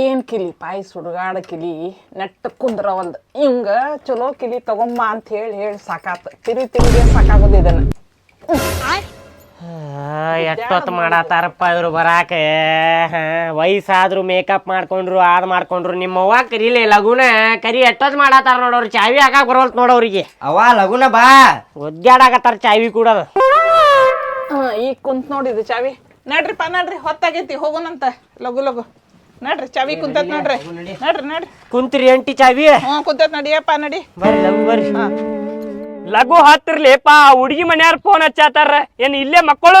ಏನ್ ಕಿಲಿ? ಪಾಯಿ ಸುಡುಗಾಡ ಕಿಲಿ ನೆಟ್ಟ ಒಂದು. ಹಿಂಗ ಚಲೋ ಕಿಲಿ ತಗೊಂಬ ಅಂತ ಹೇಳಿ ಹೇಳಿ ಸಾಕಾತ. ತಿರುಗಿ ತಿರುಗಿ ಸಾಕಾಗೋದು ಇದನ್ನ. ಎಷ್ಟೊತ್ತು ಮಾಡತ್ತಾರಪ್ಪ ಇವ್ರು ಬರಾಕ. ವಯಸ್ಸಾದ್ರು ಮೇಕಪ್ ಮಾಡ್ಕೊಂಡ್ರು ಆದ್ ಮಾಡ್ಕೊಂಡ್ರು ನಿಮ್ಮವ್ವ ಕರೀಲಿ ಲಗುನ ಕರಿ ಎಷ್ಟೊತ್ತು ಮಾಡತ್ತಾರ ನೋಡವ್ರು ಚಾವಿ ಹಾಕಾಕ್ ಬರೋಲ್ತ್ ನೋಡವ್ರಿಗೆ ಅವ ಲಗುನ ಬಾ. ಒದ್ದಾಡಾಕತ್ತಾರ ಚಾವಿ ಕೂಡ ಈಗ ಕುಂತ್ ನೋಡಿದ್ದು ಚಾವಿ. ನಡ್ರಿಪ್ಪ ನಡ್ರಿ ಹೊತ್ತಾಗೈತಿ ಹೋಗೋಣಂತ. ಲಗು ಲಗು ನಡ್ರಿ ಚಾವಿ ಕುಂತತ್ ನೋಡ್ರಿ. ನಡ್ರಿ ನಡ್ರಿ. ಕುಂತ್ರಿ ಎಂಟಿ ಚಾವಿ. ಹ್ಞೂ ಕುಂತತ್ ನಡಿಯಪ್ಪ ನಡಿ. ಬರ್ರಿ ಲಗು ಬರ್ರಿ. ಲಘು ಹತ್ತಿರ್ಲಿಪ್ಪ ಹುಡುಗಿ ಮನ್ಯಾರ ಫೋನ್ ಹಚ್ಚಾತಾರ ಏನ್ ಇಲ್ಲೇ ಮಕ್ಕಳು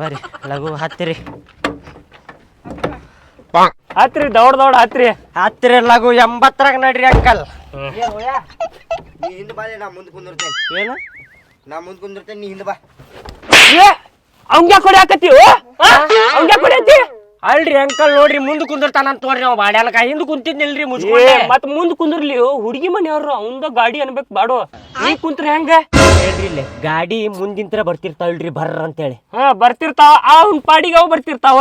ಬರ್ರಿ ಲಘು ಹತ್ತಿರಿ. ಹತ್ರಿ ದೌಡ್ ದೌಡ್ ಹತ್ರಿ. ಹತ್ತಿರ ಲಘು ಎಂಬತ್ತರಾಗ ನಡ್ರಿ ಅಂಕಲ್. ನೀ ಹಿಂದ್ ಬಾ ನಾ ಮುಂದ್ ಕುಂದಿರ್ತೇನೆ. ಏನು? ನಾ ಮುಂದ್ ಕುಂದಿರ್ತೇನೆ ನೀ ಹಿಂದ್ ಬಾ. ಏ ಅವಂಗ್ಯಾ ಕೊಡಿ ಹಾಕತ್ತೀವ ಅವಂಗ್ಯಾ ಅಲ್ರಿ ಅಂಕಲ್ ನೋಡ್ರಿ ಮುಂದ್ ಕುಂದಿರ್ತಾನಂತ ನೋಡ್ರಿ ಅವ್ ಬಾಡ್ಯಾನಕ ಹಿಂದ್ ಕುಂತಿದ್ನಿಲ್ರಿ ಮುಜ್ಕೊಂಡೆ ಮುಚ್ಕೊಂಡೆ ಮತ್ ಮುಂದ್ ಕುಂದಿರ್ಲಿ. ಹುಡುಗಿ ಮನೆಯವ್ರು ಅವಂದ ಗಾಡಿ ಅನ್ಬೇಕು ಬಾಡು. ನೀ ಕುಂತ್ರ ಹೆಂಗ? ಹೇಳ್ರಿ ಇಲ್ಲಿ ಗಾಡಿ ಮುಂದಿಂತ್ರ ಬರ್ತಿರ್ತಾವಲ್ರಿ ಬರ್ರ ಅಂತೇಳಿ. ಹಾ ಬರ್ತಿರ್ತಾವ. ಅವ್ನ ಪಾಡಿಗೆ ಅವ್ ಬರ್ತಿರ್ತಾವ.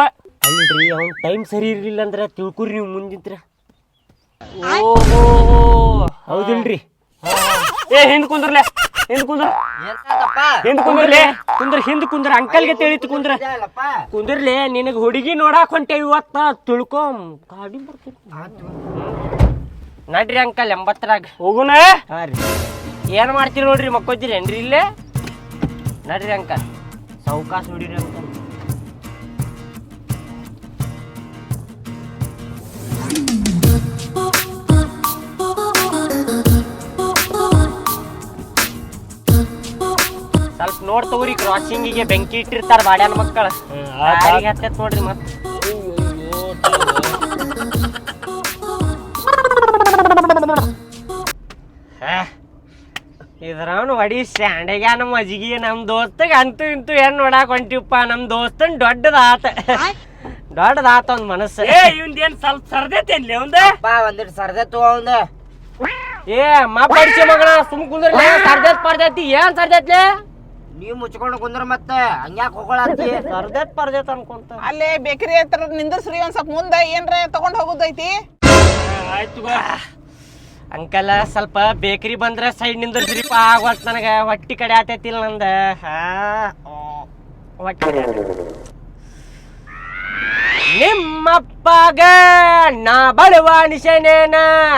ಅಲ್ರಿ ಅವ್ನ ಟೈಮ್ ಸರಿ ಇರ್ಲಿಲ್ಲ ಅಂದ್ರ ತಿಳ್ಕೊರಿ ನೀವು ಮುಂದಿಂತ್ರ. ಓಹೋ. ಹೌದಿಲ್ರಿ. ಏ ಹಿಂದ್ ಕುಂದ್ರಲೆ. ಹಿಂದ್ ಕುಂದ್ರ. ಹಿಂದ್ ಕುಂದ್ರಲೆ. ಕುಂದ್ರ ಹಿಂದ್ ಕುಂದ್ರ. ಅಂಕಲ್ಗೆ ತಿಳಿತು ಕುಂದ್ರ. ಕುಂದ್ರಲೆ ನಿನಗ ಹುಡುಗಿ ನೋಡಾಕ್ ಹೊಂಟೇವಿ ಇವತ್ತ. ತಿಳ್ಕೊಂ. ಗಾಡಿ ಬರ್ತಿರ್ ನಡ್ರಿ ಅಂಕಲ್ ಎಂಬತ್ತರಾಗ. ಹೋಗುನ. ಏನ್ ಮಾಡ್ತೀರಿ ನೋಡ್ರಿ ಮಕ್ಕೋತೀರಿ ಏನ್ರಿ ಇಲ್ಲೇ? ನಡ್ರಿ ಅಂಕಲ್. ಸಾವ್ಕಾಸ ನೋಡಿರಿ ಅಂಕಲ್. ನೋಡ್ ತಗೋರಿ ಕ್ರಾಸಿಂಗಿಗೆ ಬೆಂಕಿ ಇಟ್ಟಿರ್ತಾರ ಬಾಡ್ಯಾನ ಮಕ್ಕಳ. ಹತ್ತತ್ ನೋಡ್ರಿ ಮತ್ ಇದ್ರವನು ಹೊಡಿ ಸ್ಯಾಂಡೆಗ ನಮ್ಮ ಅಜಿಗಿ ನಮ್ಮ ದೋಸ್ತಗ ಅಂತೂ ಇಂತೂ ಏನ್ ನೋಡಾಕ್ ಹೊಂಟಿವಪ್ಪ ನಮ್ಮ ದೋಸ್ತನ್ ದೊಡ್ಡದಾತ. ದೊಡ್ಡದಾತ ಒಂದ್ ಮನಸ್ಸು. ಏ ಇವಂದ ಏನ್ ಸ್ವಲ್ಪ ಸರ್ದೈತೇನ್ಲಿ ಅವಂದ? ಅಪ್ಪ ಒಂದಿಟ್ಟು ಸರ್ದೆ ತಗೋ ಅವಂದ. ಏ ಮಾ ಪಡಿಸಿ ಮಗಳ ಸುಮ್ ಕುಂದ್ರ ಸರ್ದೈತ್ ಪರ್ದೈತಿ ಏನ್ ಸರ್ದೈತ್ಲೆ? ನೀವ್ ಮುಚ್ಕೊಂಡು ಕುಂದ್ರ ಮತ್ತೆ ಹಂಗ್ಯಾಕ್ ಹೋಗೊಳತ್ತಿ? ಸರ್ದೇತ್ ಪರ್ದೇತ್ ಅನ್ಕೊಂತ. ಅಲ್ಲೇ ಬೇಕರಿ ಹತ್ರ ನಿಂದ್ರಸ್ರಿ ಒಂದ್ ಸ್ವಲ್ಪ ಮುಂದೆ ಏನ್ರ ತಗೊಂಡ್ ಹೋಗುದೈತಿ? ಆಯ್ತು ಅಂಕಲ್ ಸ್ವಲ್ಪ ಬೇಕರಿ ಬಂದ್ರೆ ಸೈಡ್ ನಿಂದ್ರಿಪ್ಪ ಆಗವಲ್ತ್ ನನಗ. ಹೊಟ್ಟಿ ಕಡೆ ಆತೈತಿಲ್ಲ ನಂದ. ಹಾ ಓ, ಹೊಟ್ಟಿ. ನಿಮ್ಮಪ್ಪಗ ನಾ ಬಳುವ ನಿಶನೇನ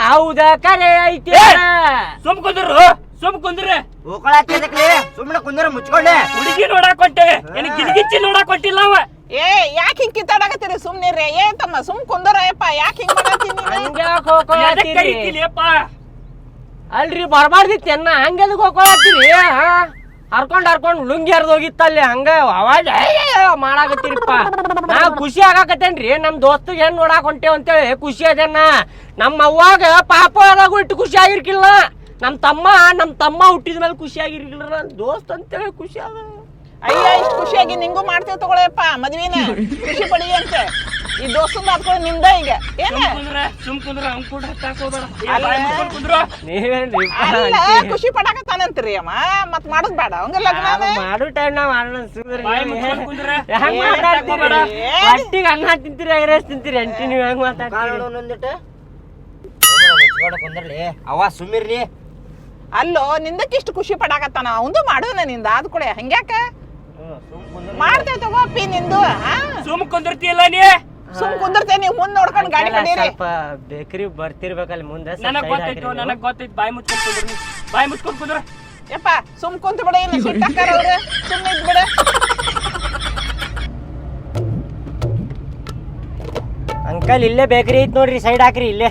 ಹೌದ ಕರೆ ಐತಿ? ಸುಮ್ ಕುಂದ್ರು. ಸುಮ್ ಕುಂದ್ರೆ. ಅದಕ್ಕೆ ಸುಮ್ಮನೆ ಕುಂದ್ರೆ ಮುಚ್ಕೊಂಡೆ. ಹುಡುಗಿ ನೋಡಾಕ್ ಕೊಟ್ಟೆ ಏನ್ ಗಿಲಿಗಿಚ್ಚಿ ನೋಡಾಕ್ ಹೊಂಟಿಲ್ಲ ಅವ. ಏ ಯಾಕೆ ಹಿಂಗ್ ಕಿತ್ತಾಡಕತ್ತೀರಿ ಸುಮ್ನಿರ್ರಿ ಏ ತಮ್ಮ ಸುಮ್ ಕುಂದರಯಪ್ಪ ಯಾಕೆ ಹಿಂಗ್ ಮಾಡತ್ತೀನಿ? ಅಲ್ರಿ ಬರ್ಬಾರ್ದಿತ್ತು ಎನ್ನ? ಹಂಗೆ ಹೋಗ್ಕೊಳತ್ತೀರಿ? ಹಾ ಹರ್ಕೊಂಡ್ ಹರ್ಕೊಂಡ್ ಲುಂಗಿ ಹರ್ದ್ ಹೋಗಿತ್ತಲ್ಲಿ ಹಂಗ. ಅವಾಜ್ ಮಾಡಾಕತ್ತೀರಿಪ್ಪ. ನಾ ಖುಷಿ ಆಗಾಕತ್ತೇನ್ರಿ. ನಮ್ ದೋಸ್ತಿಗೆ ಏನ್ ನೋಡಾಕ್ ಹೊಂಟೇವ್ ಅಂತೇಳಿ ಖುಷಿ ಅದೇನ? ನಮ್ಮ ಅವ್ವಾಗ ಪಾಪ ಆದಾಗ ಇಟ್ಟು ಖುಷಿ ಆಗಿರ್ಕಿಲ್ಲ. ನಮ್ ತಮ್ಮ ನಮ್ಮ ತಮ್ಮ ಹುಟ್ಟಿದ ಮೇಲೆ ಖುಷಿಯಾಗಿರ್ಲಿಲ್ಲ ನನ್ನ ನನ್ ದೋಸ್ತ್ ಅಂತೇಳಿ ಖುಷಿ ಅದ ಅಯ್ಯ ಇಷ್ಟು ಖುಷಿಯಾಗಿ ನಿಂಗೂ ಮಾಡ್ತೇವೆ ತಗೊಳಪ್ಪ ಮದ್ವಿನ. ಖುಷಿ ಪಡಿ ಅಂತ. ಈ ದೋಸ್ತನ ಮಾಡ್ಕೊಂಡು ನಿಂದ ಈಗ. ಏನ? ಸುಮ್ ಕುಂದ್ರ ಅವ್ನ್ ಕೂಡ ಖುಷಿ ಪಡಾಕತ್ತಾನಂತ್ರಿ ಅಮ್ಮ. ಮತ್ ಮಾಡೋದ್ ಬೇಡ. ಅವಂಗ ಲಗ್ನ ಮಾಡು ಟೈಮ್ ನಾವ್ ಮಾಡೋಣ. ಹೆಂಗ್ ಮಾತಾಡ್ತೀರಿ? ಅನ್ನ ತಿಂತೀರಿ ಐರಸ್ ತಿಂತೀರಿ ಅಂಟಿ ನೀವ್ ಹೆಂಗ್ ಮಾತಾಡ್ತೀರಿ ಅವ ಸುಮ್ಮಿರ್ಲಿ ಅಲ್ಲೋ ನಿಂದಕ್ಕೆ ಇಷ್ಟು ಖುಷಿ ಪಡಾಕತ್ತಾನ? ಅವಂದು ಮಾಡೋನ ನಿಂದ ಅದ್ ಕೂಡ ಹಂಗ್ಯಾಕ? ಮಾಡ್ತೇವ್ ತಗೋ ಅಪ್ಪಿ ನಿಂದು ಹಾ? ಸುಮ್ ಕುಂದಿರ್ತಿಯಲ್ಲ ನೀ? ಸುಮ್ ಕುಂದಿರ್ತೇನೆ ನೀವು ಮುಂದ್ ನೋಡ್ಕೊಂಡ್ ಗಾಡಿ ಕಡೀರಿ. ಸ್ವಲ್ಪ ಬೇಕರಿ ಬರ್ತಿರ್ಬೇಕಲ್ಲಿ ಮುಂದೆ ನನಗ್ ನನಗೆ ಗೊತ್ತೈತು ಹಾಕ್ರಿ ನನಗ್ ಗೊತ್ತಿತ್ತು ಬಾಯಿ ಮುಚ್ಕೊಂಡ್ ಕುಂದ್ರ ನೀ. ಬಾಯ್ ಮುಚ್ಕೊಂಡ್ ಕುಂದ್ರ. ಯಪ್ಪ ಸುಮ್ ಕುಂತ ಬಿಡ ಏನು ಸಿಟ್ಟಕ್ಕಾರ ಅವ್ರು. ಸುಮ್ಮನೆ ಅಂಕಲ್ ಇಲ್ಲೇ ಬೇಕರಿ ಐತ್ ನೋಡ್ರಿ ಸೈಡ್ ಹಾಕ್ರಿ ಇಲ್ಲೇ.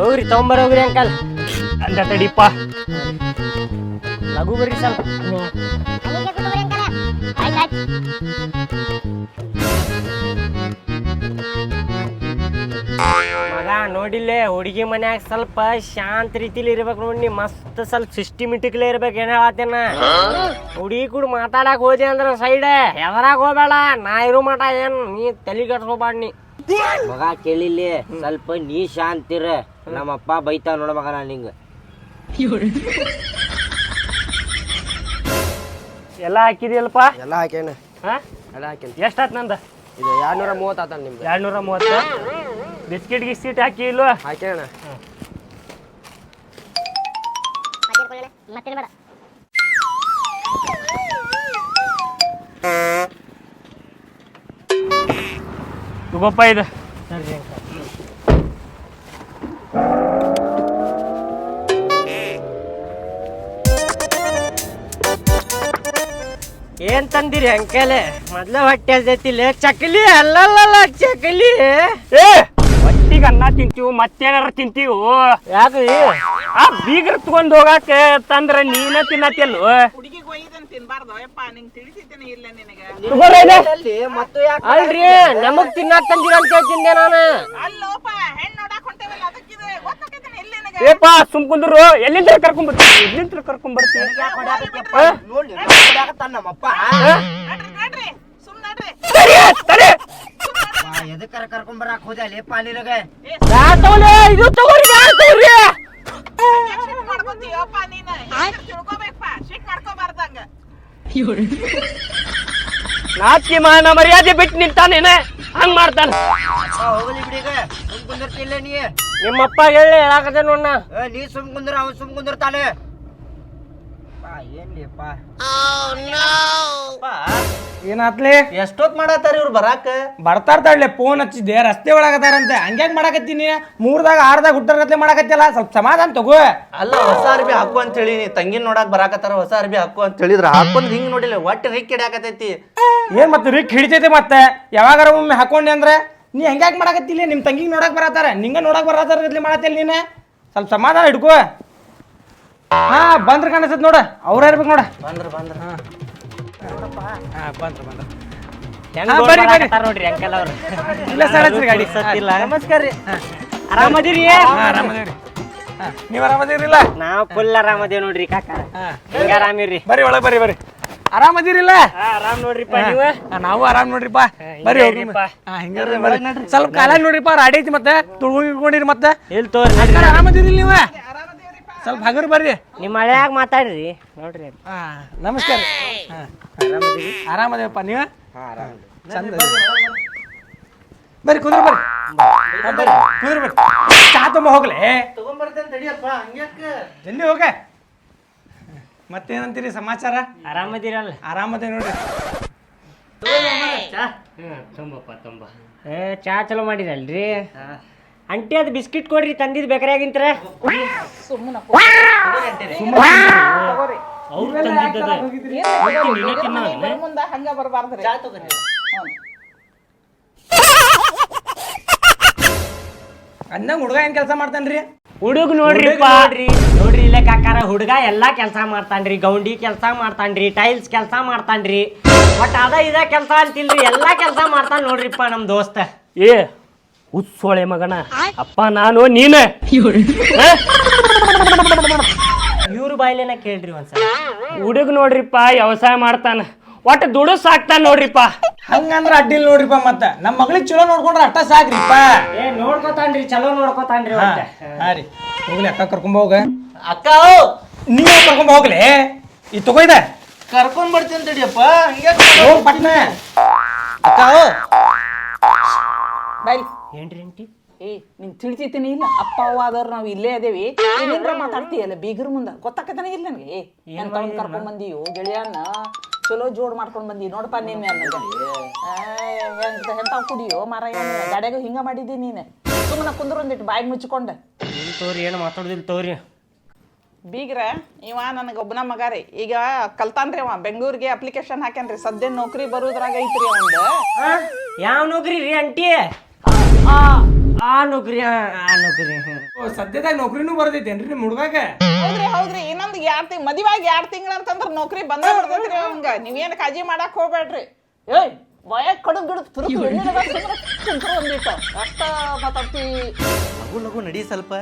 ಹೋಗ್ರಿ ತಗೊಂಬರ್ ಹೋಗ್ರಿ ಅಂಕಲ್. ಅಂದ ತಡಿಪ್ಪ. ಲಘು ಬರ್ರಿ ಸ್ವಲ್ಪ. ಮಗ ನೋಡಿಲ್ಲೇ ಹುಡುಗಿ ಮನ್ಯಾಗ ಸ್ವಲ್ಪ ಶಾಂತ ರೀತಿಲಿ ಇರ್ಬೇಕು ನೋಡಿ ಮಸ್ತ್ ಸ್ವಲ್ಪ ಸಿಸ್ಟಮಿಟಿಕ್ಲೆ ಇರ್ಬೇಕು ಏನ್ ಹೇಳತ್ತೇನ? ಹುಡುಗಿ ಕೂಡ ಮಾತಾಡಕ್ ಹೋದೆ ಅಂದ್ರ ಸೈಡ್. ಎದರಾಗ ಹೋಗ್ಬೇಡ ನಾ ಇರೋ ಮಟ ಏನ್ ನೀ ತಲೆ ಕೆಡ್ಸ್ಕೊಬಾಡ್ ನೀ. ಮಗ ಕೇಳಿಲ್ಲಿ ಸ್ವಲ್ಪ ನೀ ಶಾಂತಿರ. ನಮ್ಮಪ್ಪ ಬೈತಾವ ನೋಡ ಮಗ ನಾನು ಹಿಂಗ ಎಲ್ಲ ಹಾಕಿದಿಯಲ್ಪ ಎಲ್ಲ ಹಾಕ್ಯಾನ ಹಾ? ಎಲ್ಲ ಹಾಕ್ಯಾನ ಎಷ್ಟಾತ್ ನಂದ? ಇದು ಎರಡ್ನೂರ ಮೂವತ್ತು ಆತ ನಿಮ್ದು. ಎರಡ್ನೂರ ಮೂವತ್ತು? ಬಿಸ್ಕಿಟ್ ಗಿಸ್ಕಿಟ್ ಹಾಕಿ ಇಲ್ವ? ಹಾಕೇಣ. ತಗೋಪ್ಪ ಇದು. ಏನ್ ತಂದಿರಿ ಅಂಕಲೆ? ಮೊದ್ಲ ಹೊಟ್ಟೆ ಹಸ್ದೈತಿಲ್ಲ ಚಕಲಿ ಅಲ್ಲಲ್ಲ ಚಕಲಿ. ಏ ಒಟ್ಟಿಗೆ ಅನ್ನ ತಿಂತೀವು ಮತ್ತೇನಾರ ತಿಂತೀವು? ಯಾಕ್ರಿ? ಆ ಬೀಗರ್ ತಗೊಂಡ್ ಹೋಗಾಕ ತಂದ್ರ ನೀನ ತಿನ್ನತಿಲ್ವ ಹುಡುಗಿಗೆ ಒಯ್ದನ್ ತಿನ್ಬಾರ್ದು. ಯಪ್ಪ ನಿಂಗೆ ತಿಳಿಸಿದ್ದೇನೆ ಇಲ್ಲ ನಿನಗೆ. ಅಲ್ರಿ ನಮಗ್ ತಿನ್ನ ತಂದಿರ ಅಂತ ಹೇಳ್ತಿದ್ದೆ ನಾನು ಅಲ್ಲೋಪ ಹೆಣ್ಣು ನೋಡಕ್ ಹೊಂಟೇವಲ್ಲ ಅದಕ್ಕಿದೆ ಗೊತ್ತಾಕೈತೇನೆ ಇಲ್ಲಿ ನಿನಗೆ ಏಪ ಸುಮ್ ಕುಂದ್ರು. ಎಲ್ಲಿಂದ ಕರ್ಕೊಂಡ್ ಬರ್ತೀನಿ ಎಲ್ಲಿಂದ ಕರ್ಕೊಂಡ್ ಬರ್ತೀನಿ ನಮ್ಮಪ್ಪ? ನಡ್ರಿ ನಡ್ರಿ ಸುಮ್ ನಡ್ರಿ. ಎದಕ್ಕಾರ ಕರ್ಕೊಂಡ್ ಬರಾಕ್ ಹೋದೆ ಲೇಪ ನಿನಗೆ ಬ್ಯಾಡ್ ತಗೊಳ್ಳಿ ಇದು ತಗೋರಿ ತಗೋರಿ ನಾಚಿಕೆ ಮಾನ ಮರ್ಯಾದೆ ಬಿಟ್ಟು ನಿಂತಾನೇನೆ? ಹಂಗ್ ಮಾಡ್ತಾನೆ. ಹೋಗಲಿ ಬಿಡಿಗ ಸುಮ್ ಕುಂದಿರ್ತಿಲ್ಲ ನೀ? ನಿಮ್ಮಪ್ಪ ಹೇಳಿ ಹೇಳಾಕತ್ತೆ ನೋಡ ಏ, ನೀ ಸುಮ್ ಕುಂದ್ರ ಅವ್ ಸುಮ್ ಕುಂದಿರ್ತಾನೆ. ಪಾ ಏನ್ಲಿಪ್ಪ ಏನಾತ್ಲಿ? ಎಷ್ಟೊತ್ ಮಾಡತ್ತಾರ ಇವ್ರು ಬರಾಕ? ಬರ್ತಾರ ತಡ್ಲೆ ಫೋನ್ ಹಚ್ಚಿದ್ದೆ ರಸ್ತೆ ಒಳಗದಾರಂತೆ ಹಂಗ್ಯಾಂಗ್ ಮಾಡಾಕತ್ತೀನಿ ಮೂರ್ದಾಗ ಆರ್ದಾಗ ಹುಟ್ಟರ್ಗತ್ಲೆ ಮಾಡಕತ್ತಿಲ್ಲ ಸ್ವಲ್ಪ ಸಮಾಧಾನ ತಗೋ. ಅಲ್ಲ ಹೊಸ ಅರ್ಬಿ ಹಾಕು ಅಂತ ಹೇಳಿ ನೀ ತಂಗಿನ ನೋಡಾಕ್ ಬರಾಕತ್ತಾರ ಹೊಸ ಅರ್ಬಿ ಹಾಕು ಅಂತ ಹೇಳಿದ್ರ ಹಾಕೊಂಡ್ ಹಿಂಗ್ ನೋಡಿಲ್ಲ ಒಟ್ಟು ರಿಕ್ ಹಿಡಿಯಾಕತೈತಿ ಏನ್ ಮತ್ತೆ ರಿಕ್ ಹಿಡಿತೈತೆ ಮತ್ತೆ? ಯಾವಾಗಾರ ಒಮ್ಮೆ ಹಾಕೊಂಡೆ ಅಂದ್ರೆ? ನೀ ಹೆಂಗ್ಯಾಕೆ ಮಾಡಕತ್ತಿಲ್ಲ ನಿಮ್ಮ ತಂಗಿಗೆ ನೋಡಕ್ ಬರತ್ತಾರ. ನಿಂಗೆ ನೋಡಕ್ ಬರತ್ತಾರ ಇಲ್ಲಿ ಮಾಡತ್ತಿಲ್ಲ ನೀನು? ಸ್ವಲ್ಪ ಸಮಾಧಾನ ಹಿಡ್ಕೋ. ಹಾ ಬಂದ್ರ ಕಾಣಿಸ್ತದ ನೋಡ. ಅವ್ರ ಇರ್ಬೇಕು ನೋಡ. ಬಂದ್ರ ಬಂದ್ರ ಹಾ. ಬಂದ್ರ ಬಂದ್ರ. ಹೆಂಗ್ ಹಾ, ಗೋಳ್ ಬರ್ರಿ, ಬರ್ರಿ. ನೋಡ್ರಿ ಅಂಕಲ್ ಅವ್ರು. ಇಲ್ಲ ಸರ್ ಹಚ್ರಿ ಗಾಡಿ. ನಮಸ್ಕಾರ ರೀ. ಆರಾಮದಿರಿ? ನೀವ್ ಆರಾಮದಿರಿಲ್ಲ? ನಾವ್ ಫುಲ್ ಆರಾಮದೇವ್ ನೋಡ್ರಿ ಕಾಕ. ಹಾ. ಹೆಂಗ ಆರಾಮಿರಿ ಬರ್ರಿ ಒಳಗ್ ಬರ್ರಿ ಬರ್ರಿ. ಆರಾಮದಿರಿಲ್ಲ? ಆರಾಮ್ ನೋಡ್ರಿಪ್ಪ ನೀವು? ನಾವು ಆರಾಮ್ ನೋಡ್ರಿಪ್ಪ. ಹಾ ಹಿಂಗಾರ ಬರ್ರಿ. ಸ್ವಲ್ಪ ಕಾಲ ನೋಡ್ರಿಪ್ಪ ರಾಡಿ ಐತಿ ಮತ್ತೆ ತುಳ್ಗು ಇಟ್ಕೊಂಡಿರಿ ಮತ್ತೆ. ಇಲ್ಲಿ ತೋರಿ ಆರಾಮ ಆರಾಮದಿರಿ ನೀವು? ಸ್ವಲ್ಪ ಹಗರ್ ಬರ್ರಿ. ನಿಮ್ಮ ಮಳೆಯಾಗ ಮಾತಾಡ್ರಿ. ನೋಡ್ರಿ ಹಾ ನಮಸ್ಕಾರ. ಹಾ ಆರಾಮದೇವಪ್ಪ ನೀವು? ಚಂದ ಬರ್ರಿ ಕುದ್ರ ಬರ್ರಿ. ಕುದ್ರ ಬರ್ರಿ. ಚಾ ತುಂಬ ಹೋಗ್ಲೆ? ತಗೊಂಬರ್ತೇನೆ ತಡಿಯಪ್ಪ ಹಂಗ್ಯಾಕ? ಜಲ್ದಿ ಹೋಗ? ಮತ್ತೇನಂತೀರಿ ಸಮಾಚಾರ? ಆರಾಮದಿರಲ್ಲ. ಆರಾಮದೇ ನೋಡ್ರಿ. ತುಂಬಪ್ಪ ತುಂಬ. ಏ ಚಾ ಚಲೋ ಮಾಡಿರಲ್ರಿ? ಅಂಟಿ ಅದು ಬಿಸ್ಕಿಟ್ ಕೊಡ್ರಿ ತಂದಿದ್ ಬೇಕಾಗಿಂತ್ರ ಸುಮ್ಮನ ಮುಂದ ಹಂಗ ಬರ್ಬಾರ್ದ್ರಿ. ಅಂದಂಗ ಹುಡುಗ ಏನ್ ಕೆಲಸ ಮಾಡ್ತಾನ್ರಿ? ಹುಡುಗ ನೋಡ್ರಿಪ್ಪ ನೋಡ್ರಿ. ನೋಡ್ರಿ ಇಲ್ಲೇ ಕಾಕಾರ ಹುಡುಗ ಎಲ್ಲಾ ಕೆಲಸ ಮಾಡ್ತಾನ್ರಿ ಗೌಂಡಿ ಕೆಲಸ ಮಾಡ್ತಾನ್ರಿ ಟೈಲ್ಸ್ ಕೆಲಸ ಮಾಡ್ತಾನ್ರಿ. ಬಟ್ ಅದ ಇದ ಕೆಲಸ ಅಂತಿಲ್ರಿ ಎಲ್ಲಾ ಕೆಲಸ ಮಾಡ್ತಾನ ನೋಡ್ರಿಪ್ಪ ನಮ್ ದೋಸ್ತ. ಏ ಉತ್ಸೋಳೆ ಮಗನ. ಅಪ್ಪ ನಾನು ನೀನ. ಇವ್ರ ಬಾಯ್ಲೇನ ಕೇಳ್ರಿ ಒಂದ್ಸಲ. ಹುಡುಗ ನೋಡ್ರಿಪ್ಪ ವ್ಯವಸಾಯ ಮಾಡ್ತಾನ. ಒಟ್ಟು ದುಡು ಸಾಕ್ತಾನ ನೋಡ್ರಿಪ್ಪ. ಹಂಗಂದ್ರ ಅಡ್ಡಿಲ್ ನೋಡ್ರಿಪ್ಪ ಮತ್ತ. ನಮ್ಮ ಮಗಳಿಗೆ ಚಲೋ ನೋಡ್ಕೊಂಡ್ರ ಅಷ್ಟ ಸಾಕ್ರಿಪ್ಪ. ಏ ನೋಡ್ಕೊತಾನ್ರಿ ಚಲೋ ನೋಡ್ಕೊತಾನ್ರಿ ಹಾ ಒಟ್ಟ. ಹಾ ರೀ. ಹೋಗ್ಲಿ ಅಕ್ಕ ಕರ್ಕೊಂಡ್ ಹೋಗ. ಅಕ್ಕ ನೀವೇ ಕರ್ಕೊಂಡ್ ಹೋಗ್ಲಿ? ಈ ತಗೋಯ್ದ ಕರ್ಕೊಂಡ್ ಬರ್ತೀನಿ ತಡಿಯಪ್ಪ ಹಂಗ್ಯಾಕ ಹೋಗ್ ಪಟ್ನ. ಅಕ್ಕ ಬೈಲ್ ಏನ್ರಿ ಅಂಟಿ ಏ ನಿನ್ ತಿಳಿತೀನಿ ಇಲ್ಲ? ಅಪ್ಪ ಅವ್ವ ಆದವ್ರು ನಾವು ಇಲ್ಲೇ ಅದೇವಿ. ಏನೇನ್ರ ಮಾತಾಡ್ತೀಯಲ್ಲ ಬೀಗರ್ ಮುಂದ? ಗೊತ್ತಾಕತನ ಇಲ್ಲ ನನಗೆ? ಏನ್ ಕರ್ಕೊಂಡ್ ಬಂದಿಯೋ ಗೆಳೆಯನ್ನ? ಚಲೋ ಜೋಡ್ ಮಾಡ್ಕೊಂಡ್ ಬಂದಿ. ನೋಡಪ್ಪ ನಿನ್ನೆ ಎಂತ ಕುಡಿಯೋ ಮರ ಗಾಡ್ಯಾಗ ಹಿಂಗ ಮಾಡಿದಿ ನೀನು. ಸುಮ್ಮನೆ ಕುಂದ್ರ ಒಂದಿಟ್ಟು ಬಾಯಿಗೆ ಮುಚ್ಕೊಂಡ ತೋರಿ ಏನು ಮಾತಾಡುದಿಲ್ಲ ತೋರಿ? ಬೀಗ್ರ ಇವ ನನಗೆ ಒಬ್ಬನ ಮಗ ರೀ. ಈಗ ಕಲ್ತಾನ್ರಿ ಅವ. ಬೆಂಗಳೂರಿಗೆ ಅಪ್ಲಿಕೇಶನ್ ಹಾಕ್ಯಾನ್ರಿ. ಸದ್ಯ ನೌಕರಿ ಬರೋದ್ರಾಗ ಐತ್ರಿ ಅವಂದ. ಯಾವ ನೌಕರಿ ರೀ ಅಂಟಿ ಆ ನೌಕರಿ ಆ ಆ ನೌಕರಿ. ಸದ್ಯದಾಗ ನೌಕರಿನೂ ಬರ್ತೈತೇನ್ರಿ ನಿಮ್ ಹುಡುಗಾಗ? ಹೌದ್ರಿ ಹೌದ್ರಿ. ಇನ್ನೊಂದು ಎರಡ್ ತಿಂಗ್ ಮದಿವಾಗಿ ಎರಡ್ ತಿಂಗಳ ಅಂತಂದ್ರ ನೌಕರಿ ಬಂದ ಬರ್ತೈತ್ರಿ ಅವಂಗ ನೀವೇನ್ ಕಾಳಜಿ ಮಾಡಕ್ ಹೋಗ್ಬೇಡ್ರಿ. ಏಯ್ ಭಯ ಕಡದ್ ಗಿಡದ್ ತುರುಕು ಕುಂತ್ರು ಒಂದಿಟ್ಟು ಅಷ್ಟ ಮಾತಾಡ್ತಿ. ಲಗು ಲಗು ನಡಿ ಸ್ವಲ್ಪ.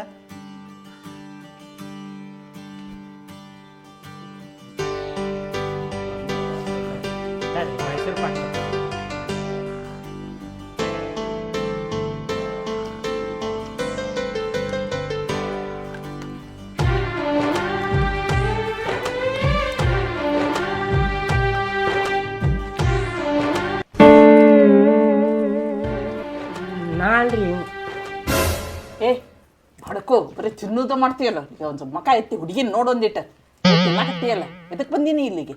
ತಿನ್ನೋದು ಮಾಡ್ತೀಯಲ್ಲ? ಈಗ ಒಂದು ಸ್ವಲ್ಪ ಮಕ ಎತ್ತಿ ಹುಡುಗಿನ ನೋಡೊಂದಿಟ್ಟ. ತಿನ್ನಕತ್ತೀಯಲ್ಲ ಎದಕ್ಕೆ ಬಂದೀನಿ ಇಲ್ಲಿಗೆ?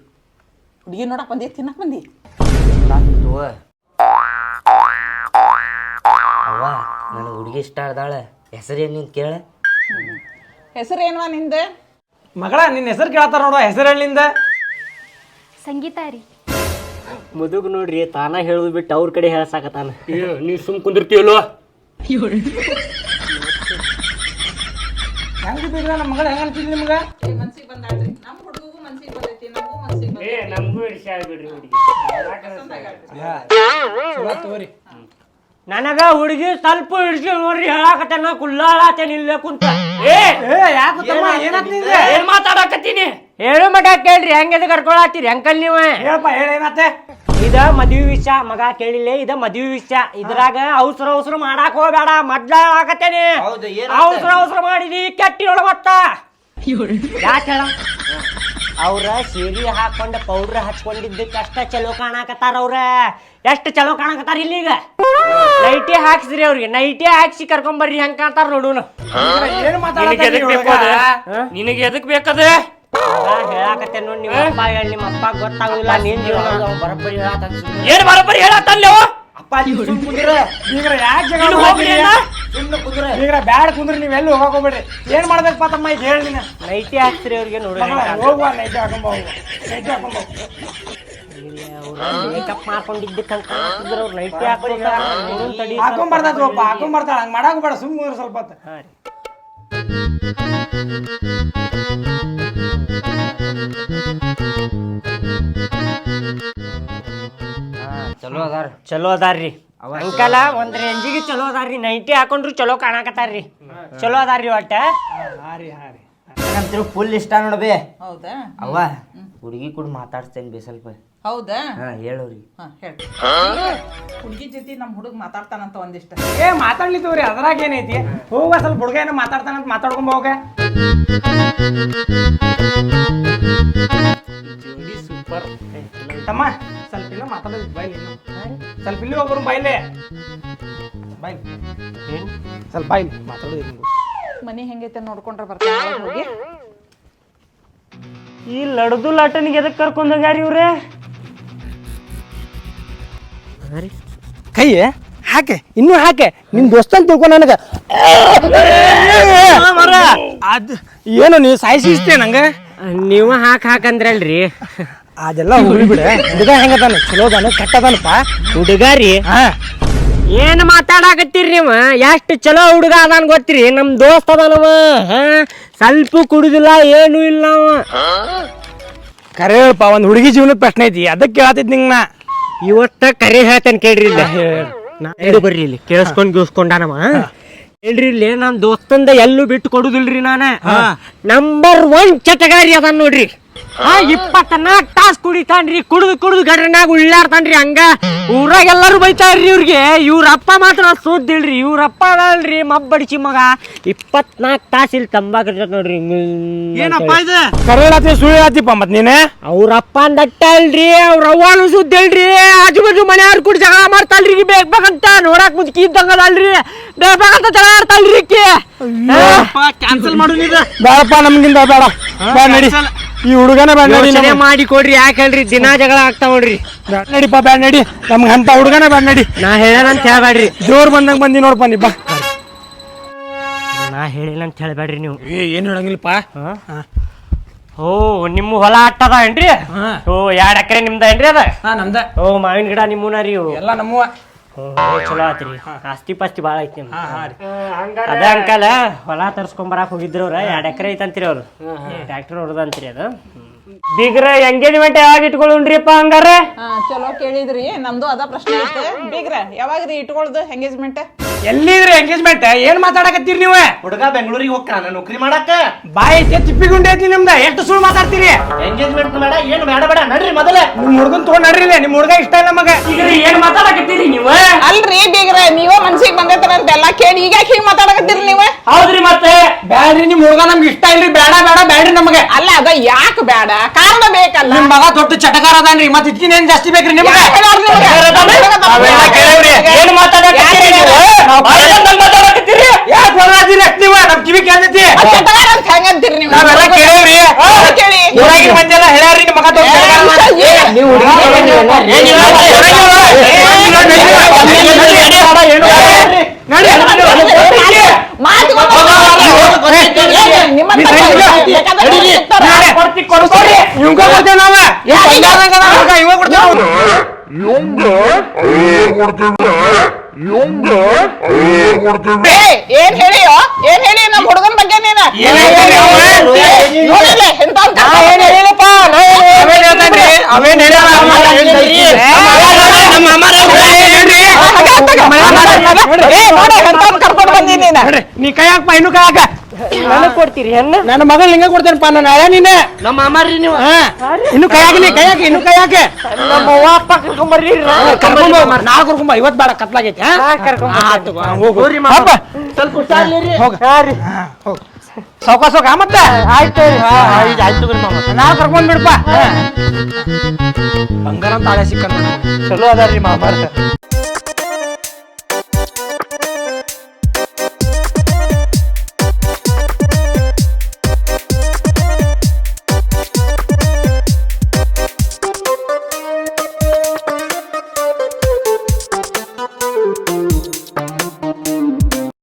ಹುಡುಗಿ ನೋಡಕ್ ಬಂದಿ ತಿನ್ನಕ್ ಬಂದಿ. ಅವ್ವ ನನಗೆ ಹುಡುಗಿ ಇಷ್ಟ ಆಡ್ದಾಳೆ ಹೆಸರೇನು ನಿಂತ ಕೇಳ? ಹೆಸರು ಏನವಾ ನಿಂದ? ಮಗಳ ನಿನ್ನ ಹೆಸರು ಕೇಳತ್ತಾರ ನೋಡುವ ಹೆಸರು ಹೇಳಿಂದ ಸಂಗೀತ ರೀ. ಮುದುಗ್ ನೋಡ್ರಿ ತಾನ ಹೇಳುದು ಬಿಟ್ಟು ಅವ್ರ ಕಡೆ ಹೇಳಸಾಕತಾನ ನೀ ಸುಮ್ ಕುಂದಿರ್ತೀವಲ್ವ ಹೆಂಗ್ ಬಿಡ್ರ ನಮ್ಮ ಮಗಳ ಹೆಂಗ ಅನ್ಸಿದ್ ನಿಮ್ಗೆ? ಮನ್ಸಿಗೆ ಬಂದಾಳ್ರಿ. ನಮ್ಮ ಹುಡುಗಗೂ ಮನ್ಸಿಗೆ ಬಂದೈತಿ ನಮಗೂ ಮನ್ಸಿಗೆ ನಮಗೂ ಇಷ್ಟ ಆಗ್ಬಿಡ್ರಿ ಹುಡುಗಿ. ಚಲೋ ತಗೋರಿ. ನನಗ ಹುಡುಗಿ ಸ್ವಲ್ಪ ಹಿಡ್ಸಿ ನೋಡ್ರಿ ಹೇಳಾಕತ್ತೇನ ಕುಲ್ಲಾಳತ್ತೇನ ಇಲ್ಲೇ ಕುಂತ. ಏ ಏ ಯಾಕೆ ತಮ್ಮ ಏನಾತ್ ನಿಂದೆ ಏನ್ ಮಾತಾಡಕತ್ತೀನಿ? ಹೇಳು ಮಠ ಕೇಳ್ರಿ ಹೆಂಗೆದ ಕರ್ಕೊಳತ್ತೀರಿ ಹೆಂಗಲ್ ನೀವ? ಹೇಳಪ್ಪ ಹೇಳ ಏನಾತೆ? ಇದ ಮದ್ವಿ ವಿಷಯ ಮಗ ಕೇಳಿಲ್ಲ ಇದ ಮದ್ವಿ ವಿಷಯ ಇದ್ರಾಗ ಅವಸರ ಅವಸರ ಮಾಡಾಕ ಹೋಗ್ಬೇಡ ಮದ್ಲ ಆಗತ್ತೇನೆ ಹೌದು? ಅವಸರ ಅವಸರ ಮಾಡಿದಿ ಕೆಟ್ಟಿ ಯಾಕೆ ಹೇಳ? ಅವ್ರ ಸೀರೆ ಹಾಕೊಂಡ ಪೌಡ್ರ್ ಹಚ್ಕೊಂಡಿದ್ದಕ್ಕೆ ಅಷ್ಟ ಚಲೋ ಕಾಣಕತ್ತಾರ ಅವ್ರ. ಎಷ್ಟ ಚಲೋ ಕಾಣಕತ್ತಾರ ಈಗ ನೈಟಿ ಹಾಕ್ಸ್ರಿ ಅವ್ರಿಗೆ ನೈಟಿ ಹಾಕ್ಸಿ ಕರ್ಕೊಂಬರ್ರಿ ಹೆಂಗ್ ಕಾಣ್ತಾರ ನೋಡುನು. ಏನು ನಿನಗೆ ಎದಕ್ ಬೇಕು ಅದ ನಿನಗೆ ಎದಕ್ ಬೇಕದ? ಹೇಳಾಕತ್ತೆ ನೋಡಿ ನಿಮ್ಮ ಅಪ್ಪ ಹೇಳಿ ನಿಮ್ಮ ಅಪ್ಪ ಗೊತ್ತಾಗುದಿಲ್ಲ ನೀನ್ ಜೀವನ. ಬರಬ್ಬರಿ ಹೇಳತ್ತಾನ ಸುಮ್ನೆ. ಏನ್ ಬರಬರಿ ಹೇಳತ್ತಲ್ಲ ಅಪ್ಪ ನೀವು ಸುಮ್ ಕುಂದ್ರ. ಬೀಗ್ರ ಯಾಕೆ ಜಗಳ ಇಲ್ಲಿ ಹೋಗ್ಲಿ ಮಾಡ್ತೀರಿ? ಅಣ್ಣ. ಸುಮ್ನೆ ಕುಂದ್ರೆ. ಬೀಗ್ರ ಬ್ಯಾಡ ಕುಂದ್ರಿ ನೀವು ಎಲ್ಲಿ ಹೋಗಕ್ ಹೋಗ್ಬೇಡ್ರಿ ಏನ್ ಮಾಡ್ಬೇಕಪ್ಪ ತಮ್ಮ ಇದು ಹೇಳಿ ನೀನು. ನೈಟಿ ಹಾಕ್ಸ್ರಿ ಅವ್ರಿಗೆ ನೋಡಿ. ಮಗಳ, ಹೋಗುವ ನೈಟ್ ಹಾಕೊಂಡ್ ಹೋಗುವ. ನೈಟ್ ಹಾಕೊಂಡ್ ಹೋಗು ಮೇಕಪ್ ಮಾಡ್ಕೊಂಡಿದ್ದಕ್ಕಂತ ಕಾಣ್ತಿದ್ರು ಅವ್ರು ನೈಟಿ ಹಾಕೊಂಡು ನೋಡುನ್ ತಡಿ ಹಾಕೊಂಡ್ ಬರ್ತಾಳ ಒಬ್ಬ ಹಾಕೊಂಡ್ ಬರ್ತಾಳ ಹಂಗ್ ಮಾಡಾಕ ಬೇಡ ಸುಮ್ ಕುಂದ್ರ ಸ್ವಲ್ಪ ಹೊತ್ತು. ಹಾ ರೀ. ಚಲೋ ಅದಾರ್ರಿ. ಅಂಕಲ ಒಂದ್ ರೇಂಜಿಗೆ ಚಲೋ ಅದಾರ್ರಿ. ನೈಟಿ ಹಾಕೊಂಡ್ರು ಚಲೋ ಕಾಣಕತ್ತಾರ್ರಿ. ಚಲೋ ಅದಾರ್ರಿ ಒಟ್ಟ. ನಂತರ ಫುಲ್ ಇಷ್ಟ ನೋಡ್ಬೇ. ಹೌದಾ? ಅವ್ವ ಹುಡುಗಿ ಕೂಡ ಮಾತಾಡ್ತೇನೆ ಬೇ ಸ್ವಲ್ಪ. ಹೌದಾ? ಹಾ ಹೇಳೋರಿ. ಹಾ ಹೇಳಿ ಹುಡುಗಿ ಜೊತೆ ನಮ್ಮ ಹುಡುಗ ಮಾತಾಡ್ತಾನಂತ ಒಂದಿಷ್ಟ. ಏ ಮಾತಾಡ್ಲಿ ತಗೋರಿ ಅದ್ರಾಗ ಏನೈತಿ? ಹೋಗ ಸ್ವಲ್ಪ ಹುಡುಗ ಏನೋ ಮಾತಾಡ್ತಾನಂತ ಮಾತಾಡ್ಕೊಂಡ್ ಹೋಗ. ತಮ್ಮ ಮಾತಾಡೋದು ಬೈಲಿ ಸ್ವಲ್ಪ ಇಲ್ಲಿ ಒಬ್ಬರು ಬೈಲೆ ಏನು ಸ್ವಲ್ಪ ಬೈಲಿ ಮಾತಾಡೋದು ಮನೆ ಮನಿ ಹೆಂಗೈತೆ ನೋಡ್ಕೊಂಡ್ರೆ ಬರ್ತಾರೆ ಹೋಗಿ ಈ ಲಡ್ದು ಲಾಟನಿಗೆ ಎದಕ್ ಕರ್ಕೊಂಡು ಹೋಗ್ಯಾರ ಇವ್ರೆ ಕೈ ಹಾಕೆ ಇನ್ನೂ ಹಾಕೆ ನಿನ್ ದೋಸ್ತ ಅಂತ ತಿಳ್ಕೊ ನನಗ ಅದ್ ಏನು ನೀವು ಸಾಯಿಸಿಸ್ತೇ ನಂಗೆ ನೀವ ಹಾಕ್ ಹಾಕಂದ್ರಲ್ರಿ. ಅದೆಲ್ಲ ಹುಡುಗಿ ಬಿಡ. ಹುಡುಗ ಹೆಂಗದಾನ? ಚಲೋ ಅದಾನ ಕೆಟ್ಟದಾನಪ್ಪ. ಹುಡುಗಾರಿ? ಹಾ. ಏನ್ ಮಾತಾಡಕತ್ತೀರಿ ನೀವು? ಎಷ್ಟು ಚಲೋ ಹುಡುಗ ಅದಾನ ಗೊತ್ತೀರಿ? ನಮ್ ದೋಸ್ತ ಅದಾನವ. ಹಾ. ಸ್ವಲ್ಪ ಕುಡುದಿಲ್ಲ ಏನು ಇಲ್ಲ ಅವ. ಹೇಳಪ್ಪ ಒಂದ್ ಹುಡುಗಿ ಜೀವನದ ಪ್ರಶ್ನೆ ಐತಿ. ಅದಕ್ಕೆ ಕೇಳತ್ತಿದ್ ನಿಂಗ್ ನಾ. ಇವತ್ತ ಕರೆ ಹೇಳ್ತೇನೆ ಕೇಳ್ರಿ ಇಲ್ಲ. ಹೇಳಿ. ಬರ್ರಿ ಇಲ್ಲಿ. ಕೇಳಿಸ್ಕೊಂಡ್ ಗೀಸ್ಕೊಂಡಾನವ ಹೇಳ್ರಿ ಇಲ್ಲಿ ನನ್ ದೋಸ್ತಂದ ಎಲ್ಲೂ ಬಿಟ್ಟು ಕೊಡುದಿಲ್ರಿ ನಾನ. ನಂಬರ್ ಒನ್ ಚಟಗಾರಿ ಅದ ನೋಡ್ರಿ. ಆ ಇಪ್ಪತ್ನಾಲ್ಕು ತಾಸ್ ಕುಡಿತಾನ್ರಿ ಕುಡ್ದು ಕುಡ್ದು ಗಡ್ರನಾಗ ಉಳ್ಳಾಡ್ತಾನ್ರಿ ಹಂಗ. ಊರಾಗ ಎಲ್ಲಾರು ಬೈತಾರ್ರಿ ಇವ್ರಿಗೆ. ಇವ್ರ ಅಪ್ಪ ಮಾತ್ರ ಸುದ್ದಿಲ್ರಿ ಇವ್ರ ಅಪ್ಪ ಅದಲ್ರಿ ಮಬ್ಬಡಿಸಿ ಮಗ. ಇಪ್ಪತ್ನಾಲ್ಕು ತಾಸ್ ಇಲ್ಲಿ ತಂಬಾಕ ನೋಡ್ರಿ. ಇದು ಕರೆ ಹೇಳತ್ತಿ ಸುಳ್ಳು ಹೇಳತ್ತಿಪ್ಪ ಮತ್ ನೀನೆ? ಅವ್ರ ಅಪ್ಪ ದಟ್ಟ ಅಲ್ರಿ ಅವ್ರ ಅವ್ವನು ಸುದ್ದಿ ಅಲ್ರಿ ಆಜು ಬಾಜು ಮನೆಯವ್ರ ಕೂಡ ಜಗಳ ಮಾಡ್ತಾಳ್ರಿ ಬೇಕಂತ ನೋಡಕ್ ಮುದ್ಕಿ ಇದ್ದಂಗ ಅಲ್ರಿ ಬೇಕ್ ಬೇಕಂತ ಜಗಳ ಆಡ್ತಾಳ್ರಿ ಕ್ಯಾನ್ಸಲ್ ಮಾಡು ನೀನು. ಬೇಡಪ್ಪ ನಮ್ಗಿಂದ ಬೇಡ. ಬೇಡ ನಡಿ. ಈ ಹುಡುಗನ ಬ್ಯಾಂಡಿ ನಡಿ ಯೋಚನೆ ನಮ್ಗೆ. ಮಾಡಿ ಕೊಡ್ರಿ ಯಾಕೆ ಹೇಳ್ರಿ? ದಿನಾ ಜಗಳ ಆಗ್ತಾವ ನೋಡ್ರಿ. ನಡಿಪ ನಡಿಪ್ಪ ನಡಿ. ನಮ್ಗೆ ಅಂತ ಹುಡುಗನ ಬ್ಯಾಂಡಿ ನಡಿ. ನಾ ಅಂತ ಹೇಳ್ಬೇಡ್ರಿ. ಜೋರ್ ಬಂದಂಗ ಬಂದಿ ನೋಡಪ್ಪ ನೀ ಬಾ. ನಾ ಹೇಳಿಲ್ಲ ಹೇಳ್ಬೇಡ್ರಿ ನೀವು. ಏ ಏನು ಹೇಳಂಗಿಲ್ಲಪ್ಪ? ಓ ನಿಮ್ಮ ಹೊಲ ಅಟ್ಟದ ಏನ್ರಿ? ಹಾ. ಓ ಎರಡ್ ಎಕರೆ ನಿಮ್ದ ಏನ್ರಿ ಅದ? ಹಾ ನಮ್ದ. ಓ ಮಾವಿನ ಗಿಡ ನಿಮ್ಮನ ರೀ ಇವು. ಎಲ್ಲ ನಮ್ಮವ. ಚಲೋ ಆತ್ರಿ. ಆಸ್ತಿ ಪಾಸ್ತಿ ಭಾಳ ಐತಿ ನಿಮ್ದು. ಹಾ ಹಾ ರೀ. ಅದ ಅಂಕಲ್ ಹೊಲ ತರ್ಸ್ಕೊಂಡ್ ಬರಾಕ್ ಹೋಗಿದ್ರು ಅವ್ರ. ಎರಡ್ ಎಕರೆ ಐತಂತ್ರಿ ಅವ್ರು. ಟ್ರ್ಯಾಕ್ಟರ್ ಹೊಡೆದಂತ್ರಿ ಅದು. ಬೀಗ್ರ ಎಂಗೇಜ್ಮೆಂಟ್ ಯಾವಾಗ ಇಟ್ಕೊಳ್ಳೋಣ್ರಿಪ್ಪ ಹಂಗಾರ? ಹಾ ಚಲೋ ಕೇಳಿದ್ರಿ. ನಮ್ದು ಅದ ಪ್ರಶ್ನೆ ಐತೆ. ಬೀಗ್ರ ಯಾವಾಗ್ರಿ ಇಟ್ಕೊಳ್ದು ಎಂಗೇಜ್ಮೆಂಟ್? ಎಲ್ಲಿದ್ರಿ ಎಂಗೇಜ್ಮೆಂಟ್ ಏನ್ ಮಾತಾಡಕತ್ತೀರಿ ನೀವು? ಹುಡುಗ ಬೆಂಗಳೂರಿಗೆ ಹೋಗ್ತಾನ ನೌಕರಿ ಮಾಡಕ್ಕ ಬಾಯಿ ತಿಪ್ಪಿಗುಂಡೆ ತಿಪ್ಪಿ ಗುಂಡೆ ಐತಿ ನಿಮ್ದ ಎಷ್ಟು ಸುಳ್ಳು ಮಾತಾಡ್ತೀರಿ? ಎಂಗೇಜ್ಮೆಂಟ್ ಬೇಡ ಏನು ಬೇಡ ಬೇಡ ನಡ್ರಿ ಮೊದಲ. ನಿಮ್ ಹುಡುಗನ್ ತಗೊಂಡ್ ನಡ್ರಿ ಇಲ್ಲಿ. ನಿಮ್ ಹುಡುಗ ಇಷ್ಟ ಇಲ್ಲ ನಮಗ. ಏನ್ ಮಾತಾಡಕತ್ತೀರಿ ನೀವ? ಅಲ್ರಿ ಬೀಗ್ರ ನೀವ ಮನ್ಸಿಗೆ ಅಂತ ಎಲ್ಲಾ ಕೇಳಿ ಈಗ ಹಿಂಗ್ ಮಾತಾಡಕತ್ತೀರಿ ನೀವ? ಹೌದ್ರಿ ಮತ್ತೆ? ಬ್ಯಾಡ್ರಿ ನಿಮ್ ಹುಡುಗ ನಮ್ಗೆ ಇಷ್ಟ ಇಲ್ರಿ ಬೇಡ ಬೇಡ ಬ್ಯಾಡ್ರಿ ನಮಗೆ. ಅಲ್ಲ ಅದ ಯಾಕೆ ಬೇಡ? ಕಾರಣ ಬೇಕಲ್ಲ. ನಿಮ್ ಮಗ ದೊಡ್ಡ ಚಟಕಾರ ಅದಾನ್ರಿ ಮತ್ತೆ ಇದಕ್ಕಿನ ಏನ್ ಜಾಸ್ತಿ ಬೇಕ್ರಿ ನಿಮ್ಗೆ ಯಾರ್ ಹೇಳ್ಯಾರ್ ನಿಮ್ಗೆ? ನಾವೆಲ್ಲ ಕೇಳೇವ್ರಿ. ಏನ್ ಮಾತಾಡಕತ್ತೀರಿ ನೀವು? ಮಾತಾಡಕತ್ತೀರಿ ಯಾಕೆ ಹೊರಡ್ತೀರಿ ಅಷ್ಟ್ ನೀವ ನಮ್ ಕಿವಿ ಕೇಳ್ತೈತಿ ಕೆಟ್ಟಗಾರ ಅಂತ ಹೆಂಗಂತೀರಿ ನೀವು ನಾವೆಲ್ಲ ಕೇಳೇವ್ರಿ ಕೇಳಿ ಊರಾಗಿನ ಮಂದಿ ಎಲ್ಲ ಹೇಳ್ಯಾರಿ ನಿಮ್ಮ ಮಗ ತಗೊಂಡ್ ಏ, ನೀವು ಇವಂಗ ಕೊಡ್ತೇವೆ ನಾವ ಇವಾಗ ಕೊಡ್ತೇವೆ ಏನ್ ಹೇಳಿಯೋ ಏನ್ ಹೇಳಿ ನಮ್ ಹುಡುಗನ್ ಬಗ್ಗೆ ನೀನ? ನೋಡಿಲ್ಲ ಎಂತ ಅವೇನ್ ನೀ ಕೈ ಹಾಕ್ಪ ಇನ್ನು ಕೈ ಹಾಕ ನನಗ್ ಕೊಡ್ತೀರಿ ಹೆಣ್ಣ? ನನ್ನ ಮಗನ್ ಹಿಂಗ ಕೊಡ್ತೇನಪ್ಪ ನಾನು ಹಳೆ ನೀನೆ ನಮ್ಮ ಮಾಮಾರಿ ನೀವು. ಹಾ. ಇನ್ನು ಕೈ ಹಾಕಿ ಕೈ ಹಾಕಿ ಇನ್ನು ಕೈ ಹಾಕಿ ನಮ್ಮ ಅವ್ವ ಅಪ್ಪ ಕರ್ಕೊಂಬರ್ರಿ ಕರ್ಕೊಂಬ ಇವತ್ ಬೇಡ ಕತ್ಲಾಗೈತಿ ಹಾ? ಹೋಗ್ರಿ ಸ್ವಲ್ಪ ಹುಷಾರ್ಲಿರಿ ಹೋಗ. ಹಾ ರೀ. ಹೋಗ. ಸೌಕ ಸೌಕ ಮತ್ತೆ? ಆಯ್ತು ನಾಳೆ ಕರ್ಕೊಂಡ್ ಬಿಡಪ್ಪ ಬಂಗಾರ ತಾಳೆ ಸಿಕ್ಕ ಚಲೋ ಅದಾರ್ರಿ ಮಾಮಾರ್ತ